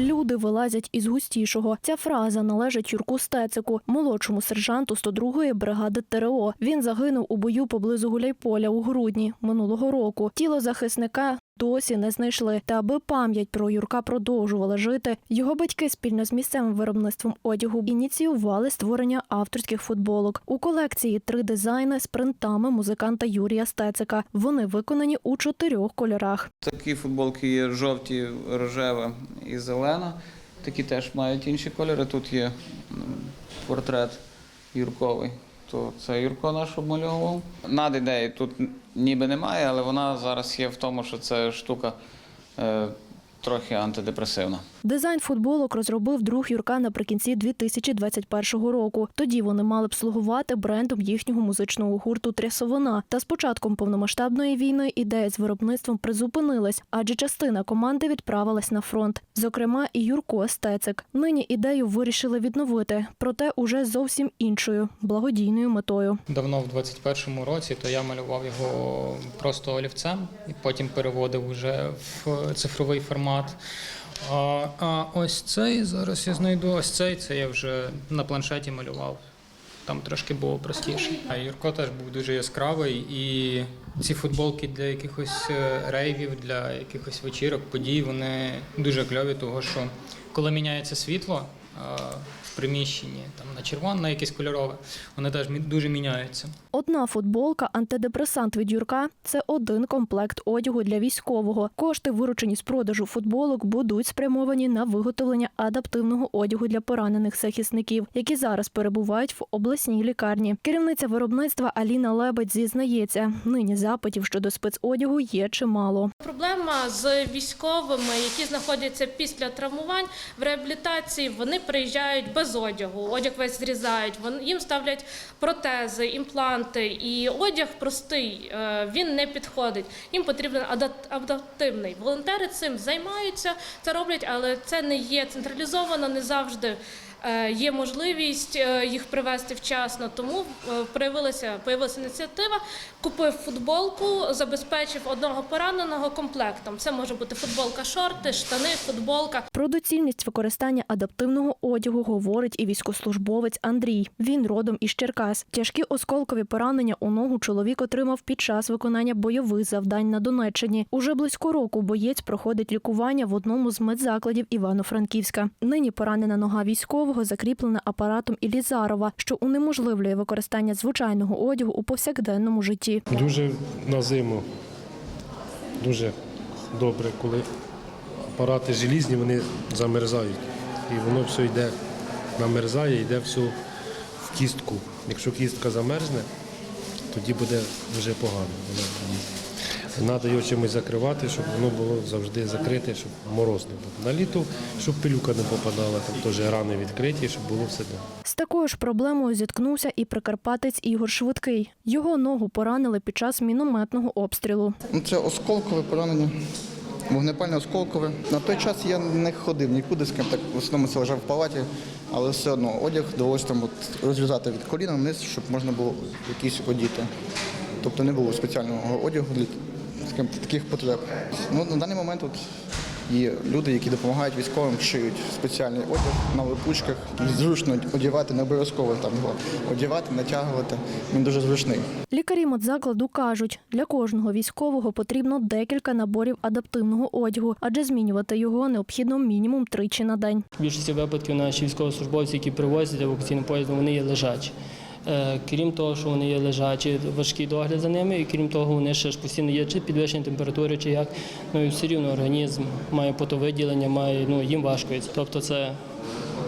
Люди вилазять із густішого. Ця фраза належить Юрку Стецику, молодшому сержанту 102-ї бригади ТРО. Він загинув у бою поблизу Гуляйполя у грудні минулого року. Тіло захисника досі не знайшли. Та аби пам'ять про Юрка продовжувала жити, його батьки спільно з місцевим виробництвом одягу ініціювали створення авторських футболок. У колекції три дизайни з принтами музиканта Юрія Стецика. Вони виконані у чотирьох кольорах. Такі футболки є жовті, рожева і зелена. Такі теж мають інші кольори. Тут є портрет Юрковий. То це Юрко наш обмальовував. Над ідеї тут ніби немає, але вона зараз є в тому, що це штука е, трохи антидепресивна. Дизайн футболок розробив друг Юрка наприкінці 2021 року. Тоді вони мали б слугувати брендом їхнього музичного гурту Трясовина. Та з початком повномасштабної війни ідея з виробництвом призупинилась, адже частина команди відправилась на фронт. Зокрема, і Юрко Стецик. Нині ідею вирішили відновити, проте уже зовсім іншою благодійною метою. Давно в 21-му році, то я малював його просто олівцем і потім переводив вже в цифровий формат. А, а ось цей зараз я знайду. Ось цей це я вже на планшеті малював. Там трошки було простіше. А Юрко теж був дуже яскравий, і ці футболки для якихось е, рейвів, для якихось вечірок, подій, вони дуже кльові, того що коли міняється світло приміщенні, там на червоне, на якесь кольорове, вони теж мі- дуже міняються. Одна футболка антидепресант від Юрка це один комплект одягу для військового. Кошти, виручені з продажу футболок, будуть спрямовані на виготовлення адаптивного одягу для поранених захисників, які зараз перебувають в обласній лікарні. Керівниця виробництва Аліна Лебедь зізнається, нині запитів щодо спецодягу є чимало. Проблема з військовими, які знаходяться після травмувань в реабілітації, вони приїжджають без одягу. Одяг весь зрізають. вон- їм ставлять протези, імпланти, і одяг простий, е, він не підходить. Їм потрібен адап- адаптивний. Волонтери цим займаються, це роблять, але це не є централізовано, не завжди. е, Є можливість е, їх привезти вчасно, тому проявилася появилася ініціатива. Купив футболку, забезпечив одного пораненого комплектом. Це може бути футболка, шорти, штани, футболка. Про доцільність використання адаптивного одягу говорить і військовослужбовець Андрій. Він родом із Черкас. Тяжкі осколкові поранення у ногу чоловік отримав під час виконання бойових завдань на Донеччині. Уже близько року боєць проходить лікування в одному з медзакладів Івано-Франківська. Нині поранена нога військового закріплена апаратом Ілізарова, що унеможливлює використання звичайного одягу у повсякденному житті. Дуже на зиму, дуже добре, коли апарати желізні, вони замерзають. І воно все йде, намерзає, йде все в кістку. Якщо кістка замерзне, тоді буде вже погано. Треба його чимось закривати, щоб воно було завжди закрите, щоб мороз не був. На літо, щоб пилюка не попадала, там теж рани відкриті, щоб було все добре. З такою ж проблемою зіткнувся і прикарпатець Ігор Швидкий. Його ногу поранили під час мінометного обстрілу. Ну, Це осколкове поранення, вогнепальне осколкове. На той час я не ходив нікуди, з ким так в основному це лежав в палаті, але все одно одяг довелося там от розв'язати від коліна вниз, щоб можна було якісь одіти. Тобто не було спеціального одягу для таких потреб. Ну, на даний момент от є люди, які допомагають військовим, шиють спеціальний одяг на липучках. Зручно одягати, не обов'язково там його одягати, натягувати. Він дуже зручний. Лікарі медзакладу кажуть, для кожного військового потрібно декілька наборів адаптивного одягу, адже змінювати його необхідно мінімум тричі на день. В більшості випадків наші військовослужбовці, які привозять евакуаційним поїздом, вони є лежачі. Е, Крім того, що вони є лежачі, важкий догляд за ними, і крім того, вони ще ж постійно є чи підвищені температури, чи як. Ну і все рівно організм має потовиділення, має ну їм важко. Тобто це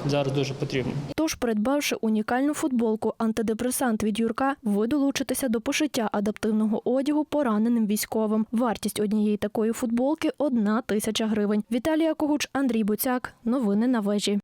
зараз дуже потрібно. Тож, придбавши унікальну футболку антидепресант від Юрка, ви долучитеся до пошиття адаптивного одягу пораненим військовим. Вартість однієї такої футболки одна тисяча гривень. Віталія Когуч, Андрій Буцяк. Новини на вежі.